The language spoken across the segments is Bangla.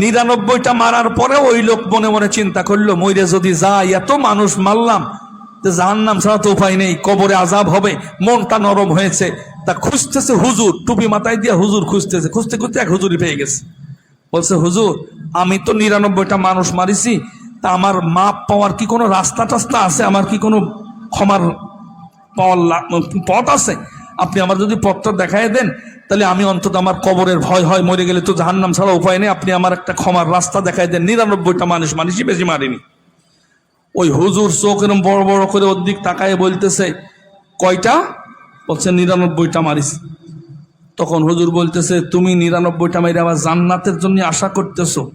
নিরানব্বইটা মারার পরে ওই লোক মনে মনে চিন্তা করল, মইরে যদি যাই, এত মানুষ মারলাম জাহান নাম ছাড়া তো উপায় নেই, কবরে আজাব হবে, মনটা নরম হয়েছে। তা খুঁজতেছে হুজুর, টুপি মাথায় দিয়ে হুজুর খুঁজতেছে, খুঁজতে খুঁজতে এক হুজুরি পেয়ে গেছে। বলছে, হুজুর, আমি তো নিরানব্বইটা মানুষ মারিছি, তা আমার মাপ পাওয়ার কি কোনো রাস্তা টাস্তা আছে? আমার কি কোনো ক্ষমার পাওয়ার পথ আছে? আপনি আমার যদি পথটা দেখায় দেন, তাহলে আমি অন্তত আমার কবরের ভয় হয়, মরে গেলে তো জাহান্নাম ছাড়া উপায় নেই। আপনি আমার একটা ক্ষমার রাস্তা দেখায় দেন, নিরানব্বইটা মানুষ মানুষই বেশি মারেনি। ওই হুজুর চোখ এরম বড় বড় করে ওর দিক তাকায় বলতেছে, কয়টা? বলছে, নিরানব্বইটা মারিস তখন হুজুর বলতেছে, তুমি নিরানব্বইটা মারি আবার জান্নাতের জন্য আশা করতেছো।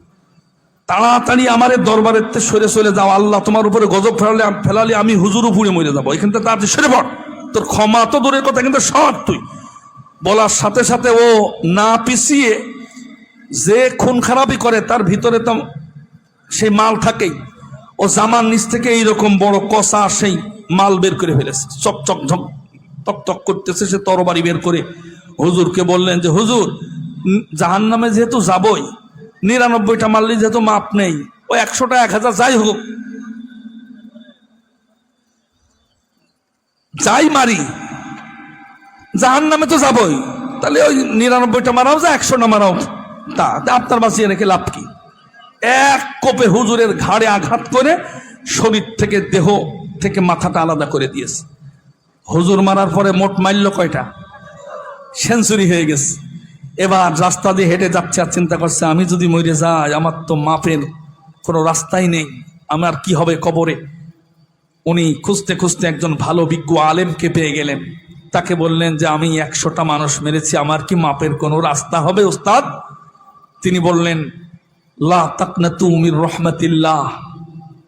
তাড়াতাড়ি আমার দরবারের সরে চলে যাও, আল্লাহ তোমার উপরে গজব ফেলালে ফেলালে আমি হুজুর উপরে মরে যাব। এখান থেকে তাড়াতাড়ি সরে পড়। তোর ক্ষমা তো দূরের কথা, কিন্তু সব তুই। বলার সাথে সাথে ও না পিছিয়ে যে খুন খারাপই করে, তার ভিতরে তো সেই মাল থাকেই। ও জামার নিচ থেকে এইরকম বড় কষা সেই মাল বের করে ফেলেছে। চক চক, ঝক তক তক করতেছে সে তরবারি বের করে। হুজুরকে বললেন যে, হুজুর জাহান নামে যেহেতু যাবই, নিরানব্বইটা মারলে যেহেতু মাপ নেই, ও একশোটা, এক হাজার যাই হোক যাই মারি জাহান নামে তো যাবই। তাহলে ওই নিরানব্বইটা মারাও যা একশোটা মারাও তা আপনার বাঁচিয়ে রেখে লাভ কি? এক কোপে হুজুরের ঘাড়ে আঘাত করে শরীর থেকে দেহ থেকে মাথাটা আলাদা করে দিয়েছে। হুজুর মারার পরে মোট মারল কয়টা? সেঞ্চুরি হয়ে গেছে। এবার রাস্তা দিয়ে হেঁটে যাচ্ছে আর চিন্তা করছে, আমি যদি মরে যাই, আমার তো মাপের কোনো রাস্তাই নেই। আমার কি হবে কবরে? উনি খুঁজতে খুঁজতে একজন ভালো বিজ্ঞ আলেমকে পেয়ে গেলেন। তাকে বললেন যে, আমি একশোটা মানুষ মেরেছি, আমার কি মাপের কোনো রাস্তা হবে ওস্তাদ তিনি বললেন, লা রহমতিল্লাহ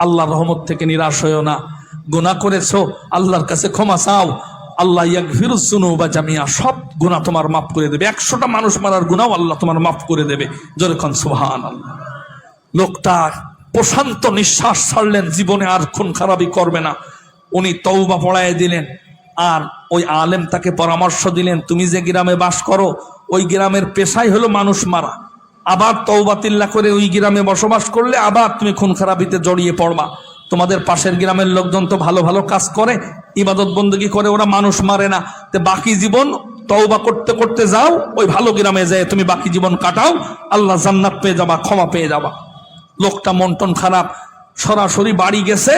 আল্লাহ রহমত থেকে নিরাশ হয়েও না। গুনাহ করেছ, আল্লাহর কাছে ক্ষমা চাও। আল্লাহ ইয়াকফিরুসুনু বা জামিয়া, সব গুনাহ তোমার মাফ করে দেবে। একশোটা মানুষ মারার গুনাও আল্লাহ তোমার মাফ করে দেবে। যেরকম সুবহান আল্লাহ লোকটা প্রশান্ত নিঃশ্বাস ছাড়লেন, জীবনে আর খুন খারাপই করবে না। উনি তৌবা পড়ায় দিলেন, আর ওই আলেম তাকে পরামর্শ দিলেন, তুমি যে গ্রামে বাস করো, ওই গ্রামের পেশাই হলো মানুষ মারা। আবার তৌবাতিল্লা করে ওই গ্রামে বসবাস করলে আবার তুমি খুন খারাপিতে জড়িয়ে পড়বা। তোমাদের পাশের গ্রামের লোকজন তো ভালো ভালো কাজ করে, ইবাদত বন্দী করে, ওরা মানুষ মারে না। তে বাকি জীবন তওবা করতে করতে যাও, ওই ভালো গ্রামে যায় তুমি বাকি জীবন কাটাও। আল্লাহ জান্নাত পেয়ে যাবা, ক্ষমা পেয়ে যাবা। লোকটা মন্টন খারাপ, সরাসরি বাড়ি গেছে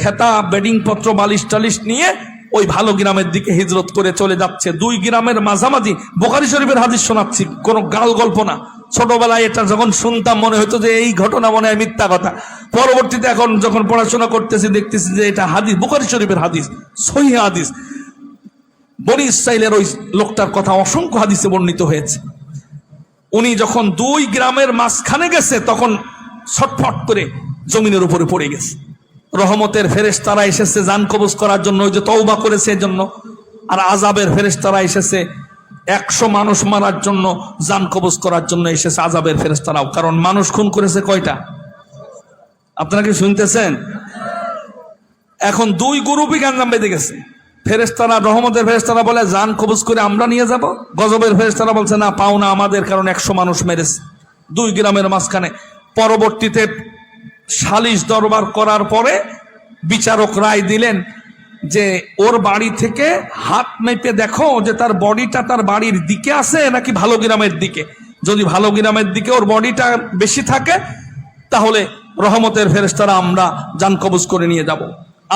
খেতা বেডিং পত্র, বালিশ টালিশ নিয়ে ওই ভালো গ্রামের দিকে হিজরত করে চলে যাচ্ছে। দুই গ্রামের মাঝামাঝি বোকারি শরীফের হাদিস শোনাচ্ছি, কোনো গাল গল্প না। ছোটবেলায় এটা যখন শুনতাম, মনে হতো যে এই ঘটনা মনে হয় মিথ্যা কথা। পরবর্তীতে এখন যখন পড়াশোনা করতেছি, দেখতেছি যে এটা হাদিস বোকারি শরীফের হাদিস, সহি হাদিস। বনি ইসরাইলের ওই লোকটার কথা অসংখ্য হাদিসে বর্ণিত হয়েছে। উনি যখন দুই গ্রামের মাঝখানে গেছে, তখন ছটফট করে জমিনের উপরে পড়ে গেছে। রহমতের ফেরেশ তারা এসেছে জান কবজ করার জন্য, ওই যে তওবা করেছে জন্য আর আজাবের ফেরেশ তারা এসেছে একশো মানুষ মারার জন্য জান কবজ করার জন্য এসেছে আজাবের ফেরেশ তারাও কারণ মানুষ খুন করেছে কয়টা? আপনারা কি শুনতেছেন? এখন দুই গ্রুপই গাঞ্জাম বেঁধে গেছে। ফেরেস্তারা রহমতের ফেরেস্তারা বলে জান কবজ করে আমরা নিয়ে যাব? গজবের ফেরেস্তারা বলছে, না, পাও না আমাদের কারণ একশো মানুষ মেরেছে। দুই গ্রামের মাঝখানে পরবর্তীতে সালিশ দরবার করার পরে বিচারক রায় দিলেন যে ওর বাড়ি থেকে হাত মেপে দেখো যে তার বডিটা তার বাড়ির দিকে আছে নাকি ভালো গ্রামের দিকে। যদি ভালো গ্রামের দিকে ওর বডিটা বেশি থাকে, তাহলে রহমতের ফেরেস্তারা আমরা যান কবজ করে নিয়ে যাব।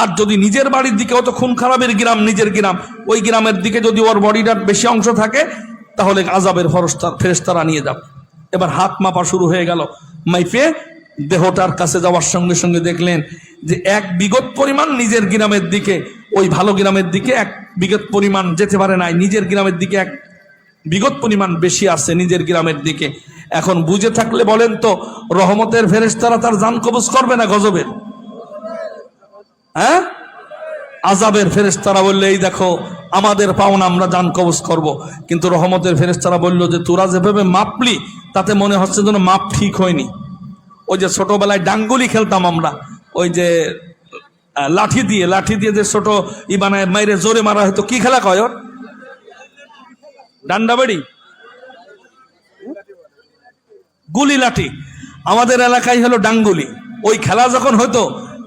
আর যদি নিজের বাড়ির দিকে অত খুন খারাপের গ্রাম, নিজের গ্রাম, ওই গ্রামের দিকে যদি ওর বডিটার বেশি অংশ থাকে, তাহলে আজাবের ফরস্তার ফেরেস্তারা নিয়ে যাব। এবার হাত মাপা শুরু হয়ে গেল। মাইফে দেহটার কাছে যাওয়ার সঙ্গে সঙ্গে দেখলেন যে এক বিগত পরিমাণ নিজের গ্রামের দিকে, ওই ভালো গ্রামের দিকে এক বিগত পরিমাণ যেতে পারে নাই, নিজের গ্রামের দিকে এক বিগত পরিমাণ বেশি আছে নিজের গ্রামের দিকে। এখন বুঝে থাকলে বলেন তো, রহমতের ফেরেশতারা তার জান কবজ করবে না গজবের? হ্যাঁ? আজাবের ফেরেশতারা বললে, এই দেখো, আমাদের পাওনা আমরা জান কবজ করব। কিন্তু রহমতের ফেরেশতারা বলল যে, তোরা যেভাবে মাপলি, তাতে মনে হচ্ছে যেন মাপ ঠিক হয়নি। ওই যে ছোটবেলায় ডাঙ্গুলি খেলতাম আমরা, ওই যে লাঠি দিয়ে লাঠি দিয়ে যে ছোট ই বানায়, মাইরে জোরে মারা হয়তো, কি খেলা কয় ওর? ডান্ডা বাড়ি? গুলি লাঠি। আমাদের এলাকায় হলো ডাঙ্গুলি। ওই খেলা যখন হতো,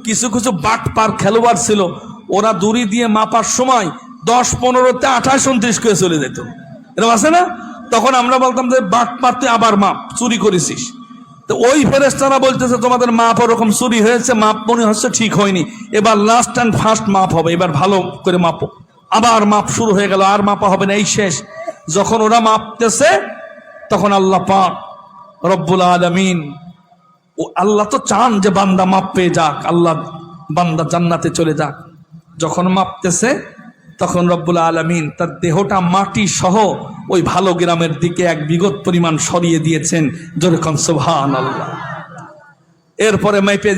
কিছু কিছু বাট পার খেলোয়াড় ছিল ওরা দড়ি দিয়ে মাপার সময় দশ পনেরোতে আঠাশ উনত্রিশ করে চলে যেত। এরকম আছে না? তখন আমরা বলতাম যে বাট পারতে আবার মাপ, চুরি করেছিস। তো ওই ফেরেস্তারা বলতেছে, তোমাদের মাপ ওরকম চুরি হয়েছে, মাপ মনে হচ্ছে ঠিক হয়নি। এবার লাস্ট অ্যান্ড ফার্স্ট মাপ হবে, এবার ভালো করে মাপো। আবার মাপ শুরু হয়ে গেল, আর মাপা হবে না, এই শেষ। যখন ওরা মাপতেছে, তখন আল্লাহ পাক রব্বুল আলমিন, ও আল্লাহ তো চান যে বান্দা মাপ পেয়ে যাক, আল্লাহ বান্দা জান্নাতে চলে যাক। যখন মাপতেছে, তখন রব্বুল আলমিন তার দেহটা, মাটি সহ ওই ভালো গ্রামের দিকে এক বিগত পরিমাণ সরিয়ে দিয়েছেন। যেরকম সুবহান আল্লাহ এরপরে যে